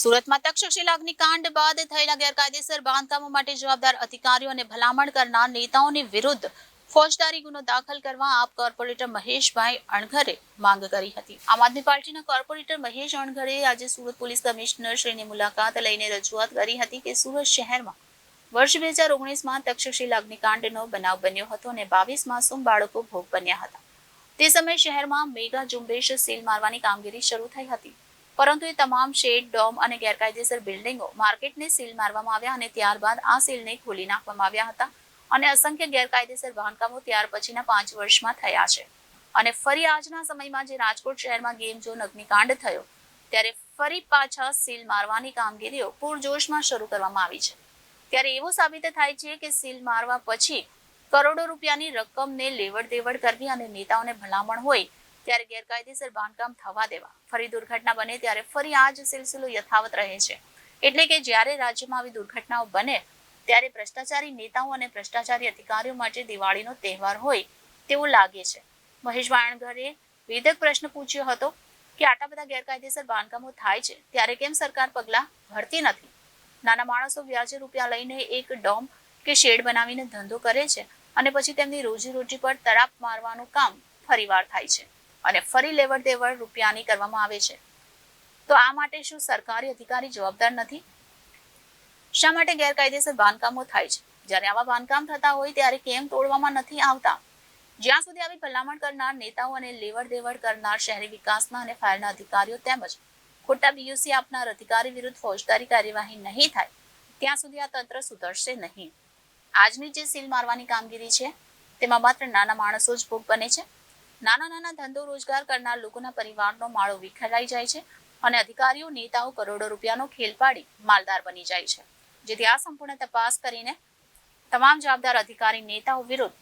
સુરતમાં તક્ષશિલા અગ્નિકાંડ બાદ થયેલા ગેરકાયદેસર બાંધકામો માટે જવાબદાર અધિકારીઓ અને ભલામણ કરનાર નેતાઓની વિરુદ્ધ ફોજદારી ગુનો દાખલ કરવા આપ કોર્પોરેટર મહેશભાઈ અણઘરે માંગ કરી હતી. આમ આદમી પાર્ટીના કોર્પોરેટર મહેશ અણઘરે આજે સુરત પોલીસ કમિશનર શ્રીની મુલાકાત લઈને રજૂઆત કરી હતી કે સુરત શહેરમાં વર્ષ બે હજાર ઓગણીસમાં તક્ષશિલા અગ્નિકાંડનો બનાવ બન્યો હતો અને બાવીસ માસૂમ બાળકો ભોગ બન્યા હતા. તે સમયે શહેરમાં મેગા ઝુંબેશ સીલ મારવાની કામગીરી શરૂ થઈ હતી. પરંતુ એ તમામ શેડ, ડોમ અને ગેરકાયદેસર બિલ્ડિંગો માર્કેટને સીલ મારવામાં આવ્યા અને ત્યારબાદ આ સીલને ખોલી નાખવામાં આવ્યા હતા અને અસંખ્ય ગેરકાયદેસર બાંધકામો ત્યાર પછીના પાંચ વર્ષમાં થયા છે. અને ફરી આજના સમયમાં જે રાજકોટ શહેરમાં ગેમ ઝોન અગ્નિકાંડ થયો, ત્યારે ફરી પાછા સીલ મારવાની કામગીરીઓ પૂરજોશમાં શરૂ કરવામાં આવી છે. ત્યારે એવું સાબિત થાય છે કે સીલ મારવા પછી કરોડો રૂપિયાની રકમને લેવડ દેવડ કરવી અને નેતાઓને ભલામણ હોય ત્યારે ગેરકાયદેસર બાંધકામ થવા દેવા. ફરી દુર્ઘટના બને ત્યારે ફરી આ જ સિલસિલો યથાવત રહે છે. એટલે કે જ્યારે રાજ્યમાં આવી દુર્ઘટનાઓ બને, ત્યારે ભ્રષ્ટાચારી નેતાઓ અને ભ્રષ્ટાચારી અધિકારીઓ માટે દિવાળીનો તહેવાર હોય તેવું લાગે છે. મહેશ વાણગરે વેધક પ્રશ્ન પૂછ્યો હતો કે આટલા બધા ગેરકાયદેસર બાંધકામો થાય છે, ત્યારે કેમ સરકાર પગલાં ભરતી નથી? નાના માણસો વ્યાજે રૂપિયા લઈને એક ડોમ કે શેડ બનાવીને ધંધો કરે છે અને પછી તેમની રોજીરોટી પર તરાપ મારવાનું કામ ફરીવાર થાય છે. અને ફરી લેવડ દેવડ રૂપિયાની કરવામાં આવે છે. તો આ માટે શું સરકારી અધિકારી જવાબદાર નથી? શા માટે ગેરકાયદેસર બાંધકામો થાય છે? જ્યારે આવા બાંધકામ થતા હોય ત્યારે કેમ તોડવામાં નથી આવતા? જ્યાં સુધી આવી ભલામણ કરનાર નેતાઓ અને લેવડ દેવડ કરનાર શહેરી વિકાસના અને ફાયરના અધિકારીઓ તેમજ ખોટા બીયુસી આપનાર અધિકારી વિરુદ્ધ ફોજદારી કાર્યવાહી નહીં થાય, ત્યાં સુધી આ તંત્ર સુધરશે નહીં. આજની જે સીલ મારવાની કામગીરી છે, તેમાં માત્ર નાના માણસો જ ભોગ બને છે? નાના નાના ધંધો રોજગાર કરનાર લોકોના પરિવારનો માળો વિખેરાઈ જાય છે અને અધિકારીઓ, નેતાઓ કરોડો રૂપિયાનો ખેલ પાડી માલદાર બની જાય છે. જેથી આ સંપૂર્ણ તપાસ કરીને તમામ જવાબદાર અધિકારી, નેતાઓ વિરુદ્ધ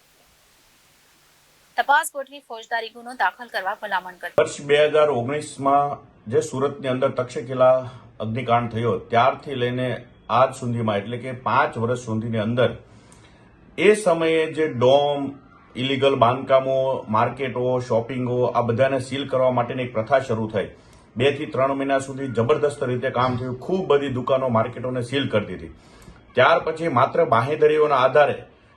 તપાસ ગોઠવી ફોજદારી ગુનો દાખલ કરવા ભલામણ કરી. વર્ષ બે હજાર ઓગણીસમાં જે સુરતની અંદર તક્ષશિલા અગ્નિકાંડ થયો, ત્યારથી લઈને આજ સુધીમાં, એટલે કે પાંચ વર્ષ સુધીની અંદર, એ સમયે જે ડોમ ઇલીગલ બાંધકામો, માર્કેટો, શોપિંગો, આ બધાને સીલ કરવા માટેની એક પ્રથા શરૂ થઈ. બેથી ત્રણ મહિના સુધી જબરદસ્ત રીતે કામ થયું. ખૂબ બધી દુકાનો માર્કેટોને સીલ કરી દીધી. ત્યાર પછી માત્ર બાહેધરીઓના આધારે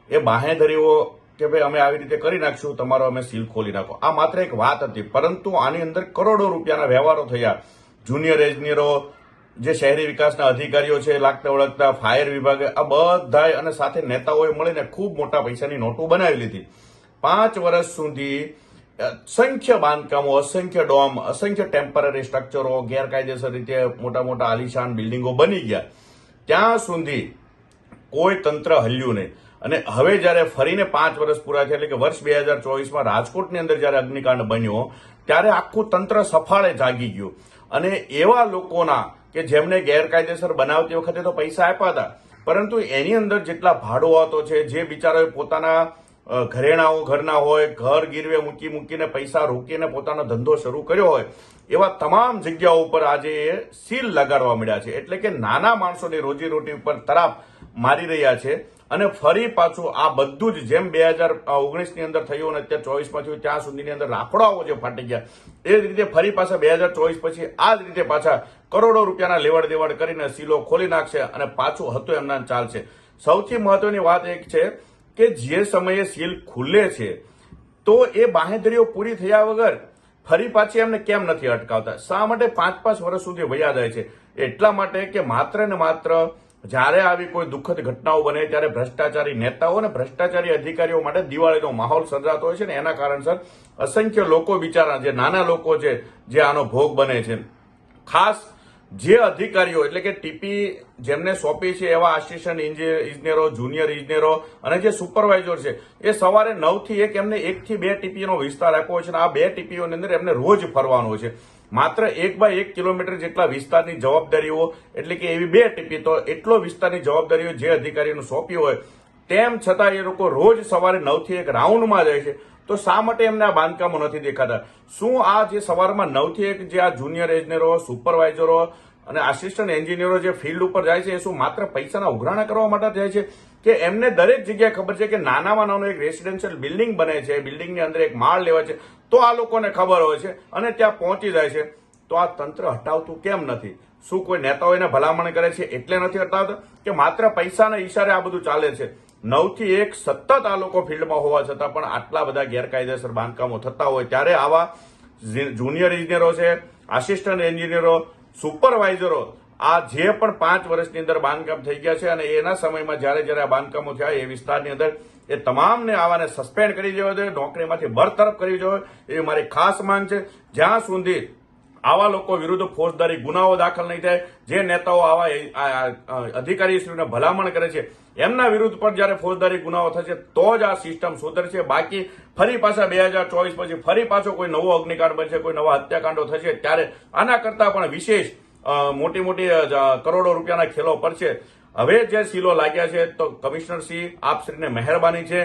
એ બાહેધરીઓ કે ભાઈ અમે આવી રીતે કરી નાખશું, તમારો અમે સીલ ખોલી નાખો. આ માત્ર એક વાત હતી, પરંતુ આની અંદર કરોડો રૂપિયાના વ્યવહારો થયા. જુનિયર એન્જિનિયરો, જે શહેરી વિકાસના અધિકારીઓ છે, લાગતા ઓળખતા, ફાયર વિભાગે, આ બધાએ અને સાથે નેતાઓએ મળીને ખૂબ મોટા પૈસાની નોટો બનાવી લીધી. પાંચ વર્ષ સુધી અસંખ્ય બાંધકામો, અસંખ્ય ડોમ, અસંખ્ય ટેમ્પરરી સ્ટ્રક્ચરો, ગેરકાયદેસર રીતે મોટા મોટા આલિશાન બિલ્ડિંગો બની ગયા. ત્યાં સુધી કોઈ તંત્ર હલ્યું નહીં. અને હવે જ્યારે ફરીને પાંચ વર્ષ પૂરા થયા, એટલે કે વર્ષ બે હજાર ચોવીસમાં રાજકોટની અંદર જ્યારે અગ્નિકાંડ બન્યો, ત્યારે આખું તંત્ર સફાળે જાગી ગયું. અને એવા લોકોના કે જેમને ગેરકાયદેસર બનાવતી વખતે તો પૈસા આપ્યા હતા, પરંતુ એની અંદર જેટલા ભાડુઆતો છે, જે બિચારાએ પોતાના ઘરેણાઓ ઘરના હોય, ઘર ગીરવે મૂકી મૂકીને પૈસા રોકીને પોતાનો ધંધો શરૂ કર્યો હોય, એવા તમામ જગ્યાઓ ઉપર આજે એ સીલ લગાડવા મળ્યા છે. એટલે કે નાના માણસોની રોજીરોટી ઉપર તરાપ મારી રહ્યા છે. અને ફરી પાછું આ બધું જ જેમ બે હજાર ઓગણીસની અંદર થયું અને અત્યારે ચોવીસમાં થયું, ત્યાં સુધીની અંદર રાફડાઓ જે ફાટી ગયા. એ જ રીતે ફરી પાછા બે હજાર ચોવીસ પછી આ જ રીતે પાછા કરોડો રૂપિયાના લેવડ દેવડ કરીને સીલો ખોલી નાખશે અને પાછું હતું એમના ચાલશે. સૌથી મહત્વની વાત એક છે કે જે સમયે સીલ ખુલે છે, તો એ બાહેધરીઓ પૂરી થયા વગર ફરી પાછી એમને કેમ નથી અટકાવતા? શા માટે પાંચ પાંચ વર્ષ સુધી વયા જાય છે? એટલા માટે કે માત્ર ને માત્ર જ્યારે આવી કોઈ દુઃખદ ઘટનાઓ બને ત્યારે ભ્રષ્ટાચારી નેતાઓ અને ભ્રષ્ટાચારી અધિકારીઓ માટે દિવાળીનો માહોલ સર્જાતો હોય છે ને એના કારણસર અસંખ્ય લોકો બિચારા, જે નાના લોકો છે, જે આનો ભોગ બને છે. ખાસ જે અધિકારીઓ, એટલે કે ટીપી જેમને સોંપી છે, એવા આસિસ્ટન્ટ ઇજનેરો જુનિયર ઇજનેરો અને જે સુપરવાઇઝર છે, એ સવારે નવથી એક એમને એકથી બે ટીપીનો વિસ્તાર આપ્યો છે અને આ બે ટીપીઓની અંદર એમને રોજ ફરવાનો છે. માત્ર એક બાય એક કિલોમીટર જેટલા વિસ્તારની જવાબદારીઓ, એટલે કે એવી બે ટીપી, તો એટલો વિસ્તારની જવાબદારીઓ જે અધિકારીઓને સોંપી હોય, તેમ છતાં એ લોકો રોજ સવારે નવથી એક રાઉન્ડમાં જાય છે. તો શા માટે એમને આ બાંધકામો નથી દેખાતા? શું આ જે સવારમાં નવથી એક જે આ જુનિયર એન્જિનિયરો, સુપરવાઇઝરો અને આસિસ્ટન્ટ એન્જિનિયરો જે ફિલ્ડ ઉપર જાય છે, એ શું માત્ર પૈસાના ઉઘરાણા કરવા માટે જાય છે? કે એમને દરેક જગ્યાએ ખબર છે કે નાનામાં નાનું એક રેસિડેન્શિયલ બિલ્ડિંગ બને છે, બિલ્ડિંગની અંદર એક માળ લેવા છે, તો આ લોકોને ખબર હોય છે અને ત્યાં પહોંચી જાય છે. તો આ તંત્ર હટાવતું કેમ નથી? શું કોઈ નેતાઓ એને ભલામણ કરે છે? એટલે નથી હટાવતા? કે માત્ર પૈસાના ઈશારે આ બધું ચાલે છે? નવથી એક સતત આ લોકો ફિલ્ડમાં હોવા છતાં પણ આટલા બધા ગેરકાયદેસર બાંધકામો થતા હોય ત્યારે આવા જુનિયર ઇજનેરો છે, આસિસ્ટન્ટ એન્જિનિયરો, સુપરવાઇઝરો, આ જે પણ પાંચ વર્ષની અંદર બાંધકામ થઈ ગયા છે અને એના સમયમાં જ્યારે જ્યારે આ બાંધકામો થયા એ વિસ્તારની અંદર એ તમામને આવાને સસ્પેન્ડ કરી દેવા જોઈએ, નોકરીમાંથી બરતરફ કરી જોઈએ, એવી મારી ખાસ માંગ છે. જ્યાં સુધી આવા લોકો વિરુદ્ધ ફોજદારી ગુનાઓ દાખલ નહીં થાય. જે નેતાઓ આવા અધિકારીશ્રીને ભલામણ કરે છે, એમના વિરુદ્ધ પણ જ્યારે ફોજદારી ગુનાઓ થશે, તો જ આ સિસ્ટમ સુધરશે. બાકી ફરી પાછા બે હજાર ચોવીસ પછી ફરી પાછો કોઈ નવો અગ્નિકાંડ બનશે, કોઈ નવા હત્યાકાંડો થશે, ત્યારે આના કરતા પણ વિશેષ મોટી મોટી કરોડો રૂપિયાના ખેલો પર છે હવે જે સીલો લાગ્યા છે, તો કમિશનર શ્રી આપશ્રીને મહેરબાની છે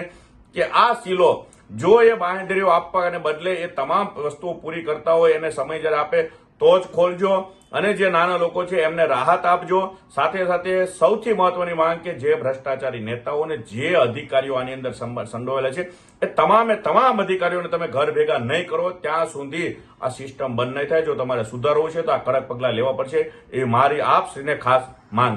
કે આ સીલો જો એ બાંહેધરીઓ આપવાને બદલે એ તમામ વસ્તુઓ પૂરી કરતા હોય, એને સમય જ્યારે આપે, તો જ ખોલજો. અને જે નાના લોકો છે, એમને રાહત આપજો. સાથે સાથે સૌથી મહત્વની માંગ કે જે ભ્રષ્ટાચારી નેતાઓ અને જે અધિકારીઓ આની અંદર સંડોવાયેલા છે, એ તમામે તમામ અધિકારીઓને તમે ઘર ભેગા નહીં કરો, ત્યાં સુધી આ સિસ્ટમ બંધ નહીં થાય. જો તમારે સુધારવું છે, તો આ કડક પગલાં લેવા પડશે. એ મારી આપશ્રીને ખાસ માંગ